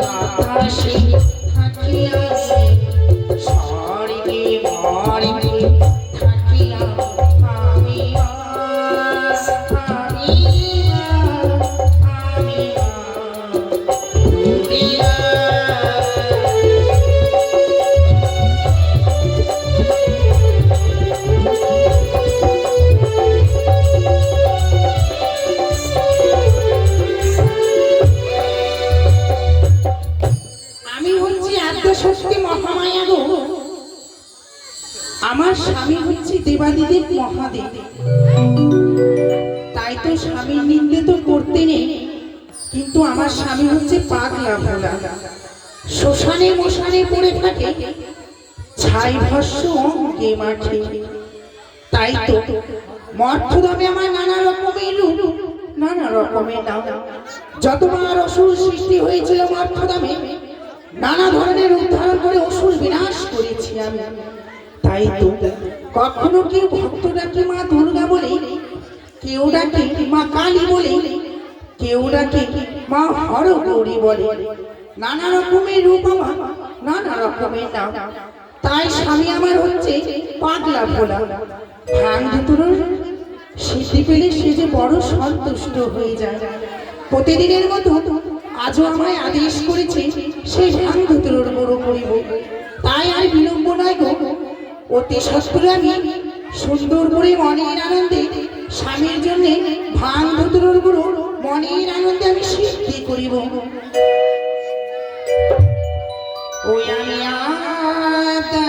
আকাশে বাতাসে তো স্বামীর নিন্দে তো করতে নেই, কিন্তু আমার স্বামী হচ্ছে পাগলা ভোলা। শ্মশানে মশানে পড়ে থাকে, ছাই ভস্য অঙ্গে মাঠে। তাই তো মর্থদমে আমার নানা রকমের রূপ নানা রকমের নাম যতবার অসুর সৃষ্টি হয়েছিল মর্থদমে, নানা ধরনের ধারণ করে অসুর বিনাশ করেছি আমি। তাই তো কখনো কেউ ভক্ত ডাকে মা দুর্গা বলে কেউ ডাকে মা কালী বলে কেউ ডাকে মা হর গৌরী বলে। নানা রকমের রূপ আমার নানা রকমের নাম। তাই স্বামী আমার হচ্ছে পাগলা ভোলা। ভাঙ দুটোর সিদ্ধি পেলে সে যে বড় সন্তুষ্ট হয়ে যায়। প্রতিদিনের মতো আজও আমায় আদেশ করেছে সেই ভাঙ দুটোর বড় করিব। তাই আর বিলম্ব নয় গো। অতি সত্তর আমি সুন্দর করে মনের আনন্দে স্বামীর জন্য ভাঙ ভুতরুর গুরু মনের আনন্দে আমি সিদ্ধি করিব। ওই আমি আতা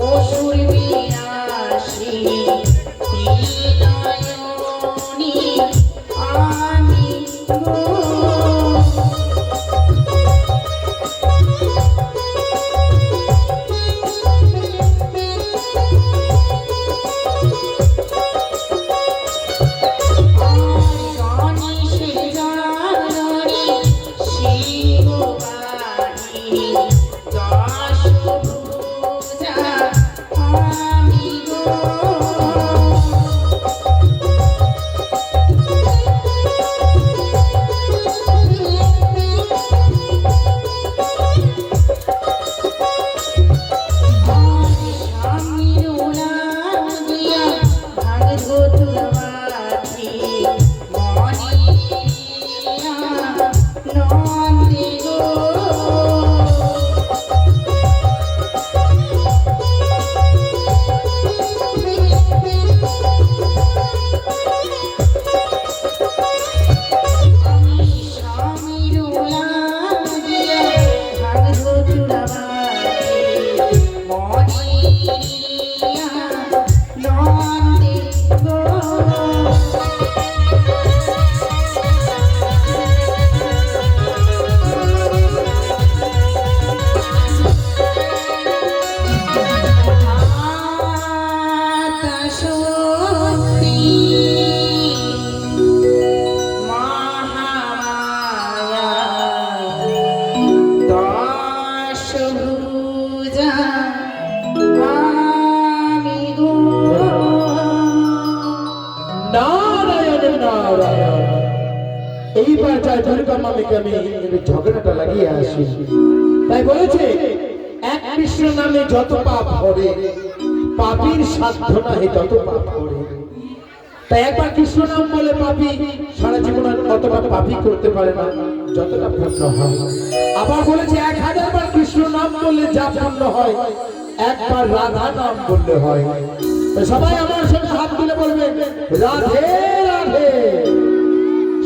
ও সুরবি যাই দুর্গা মামিকে আমি ঝগড়াটা লাগিয়ে আসি। তাই বলেছে, এক কৃষ্ণ নামে যত পাপ করে, পাপীর সাধ্য নাহি তত পাপ করে। তাই একবার কৃষ্ণ নাম বলে পাপি, সারা জীবন অতটা পাপি করতে পারে না, যতটা পুণ্য হয়। আবার বলেছে, এক হাজার বার কৃষ্ণ নাম বললে যা পুণ্য হয়, একবার রাধা নাম বললে হয়। সবাই আমার সঙ্গে হাত তুলে বলবেন রাধে রাধে।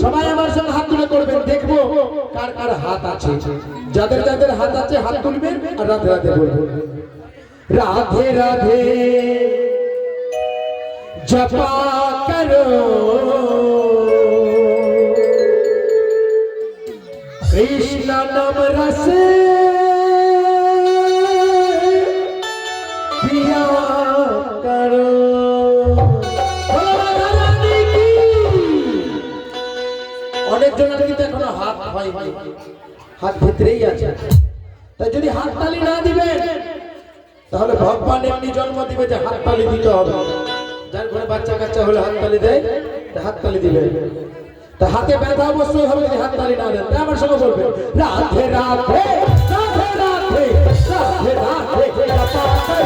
সবাই আমার সঙ্গে হাত তুলে করবেন, দেখব কার কার হাত আছে। যাদের যাদের হাত আছে, হাত তুলবেন আর রাধে রাধে বলবেন। রাধে রাধে, জপা করো। কৃষ্ণ নাম রসে হাত ভিতরেই আছে তাই যদি হাত তালি না দিবেন তাহলে ভগবান এমনি জন্ম দিবে যে হাত তালি দিতে হবে যার ঘরে বাচ্চা কাচ্চা হলে হাত তালি দেয় তা হাত তালি দিবে তা হাতে ব্যথা অবশ্যই হবে যদি হাত তালি না দেন তাই আমার সঙ্গে বলবে রাধে রাধে রাধে রাধে রাধে রাধে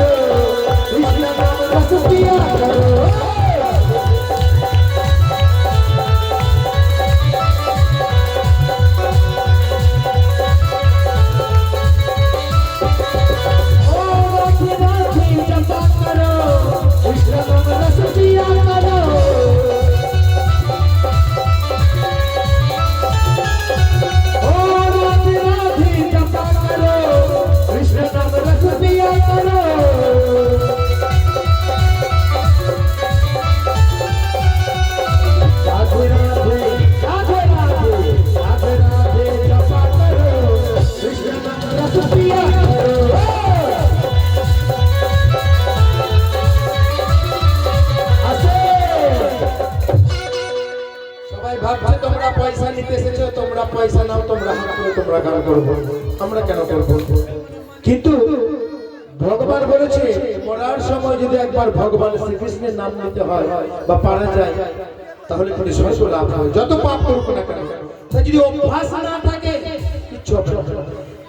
কৃষ্ণ নাম রস পিয়া করো তোমরা পয়সা নিতে এসেছ, তোমরা পয়সা নাও, তোমরা তোমরা করব আমরা কেন করব? কিন্তু ভগবান বলেছে, মরার সময় যদি একবার ভগবান শ্রীকৃষ্ণের নাম নিতে হয় বা পারা যায়, তাহলে কোনো লাভ হয় যত পাপ করুক না কেন যদি অভ্যাস না থাকে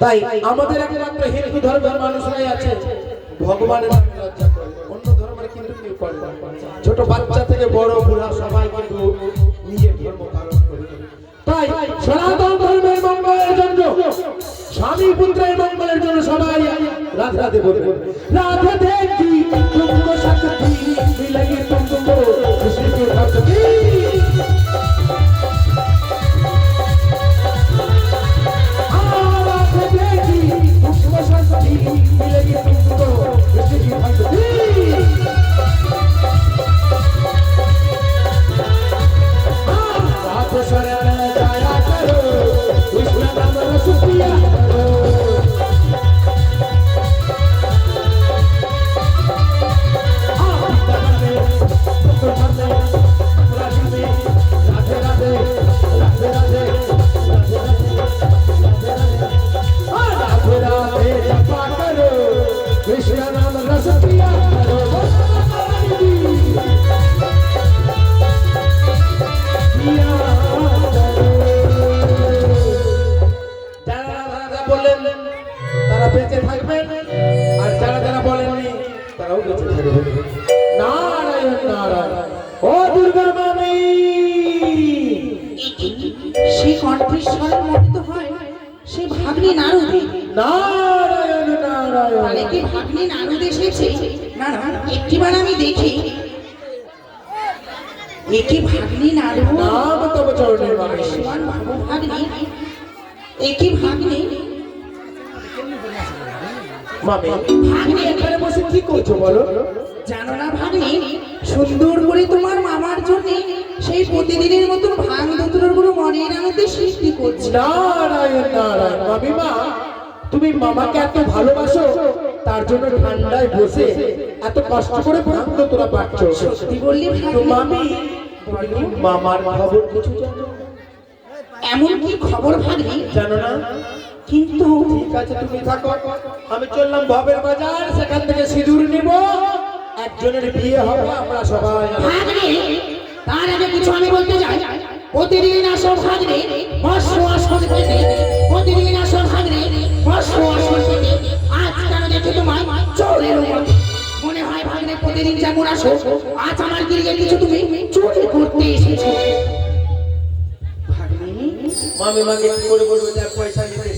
তাই আমাদের একমাত্র হিন্দু ধর্মের মানুষরাই আছে, ভগবানের অন্য ধর্মের কিন্তু কেউ করে ছোট বাচ্চা থেকে বড় বুড়া সবাই কিন্তু নিজের ধর্ম পালন করে তাই সনাতন ধর্মের মঙ্গলের জন্য, স্বামী পুত্রের মঙ্গলের জন্য সবাই রাধে বলবে রাধে শক্তি মনে তো হয়। সে ভাগ্নি নারদে। নারায়ণ তাহলে কি ভাগ্নি নারদ এসেছে? না না একটিবার আমি দেখি। একে ভাগ্নি নারদ? নাম তব চরণে মামি ভাগ্নি। একে ভাগ্নি? ভাগ্নি। এখানে বসে কি করছ বলো? জানো না ভাগ্নি সুন্দর করে তোমার মামার জন্য সেই প্রতিদিনের মতন ভাঙ দতুরেরগুলো মনের আনন্দে সৃষ্টি করছে। নারায়ণ নারায়ণ মামি মা তুমি মামাকে এত ভালোবাসো তার জন্য ঠান্ডায় বসে এত কষ্ট করে ভাঙতো তোরা পাচ্ছ। সত্যি বললি তো মামি মামার খবর কিছু জানো? এমন কি খবর ভাগ্নি জানো না? কিন্তু ঠিক আছে তুমি থাকো। আমি চললাম ভবের বাজার সেখান থেকে সিঁদুর নিব। একজনের বিয়ে হবে আমরা সবাই তার আগে কিছু আমি বলতে চাই। প্রতিদিন আসো ভাগরে বর্ষ আসন পেতে প্রতিদিন আসো ভাগরে বর্ষ আসন পেতে আজ কেন দেখে তোমার চোরের মনে হয় ভাগরে প্রতিদিন যেমন আসো, আজ আমার গিরিয়ে কিছু তুমি চুরি করতে এসেছ। ভাগ্নে, মামি মাকে কি করে বলব? যে পয়সা নিতে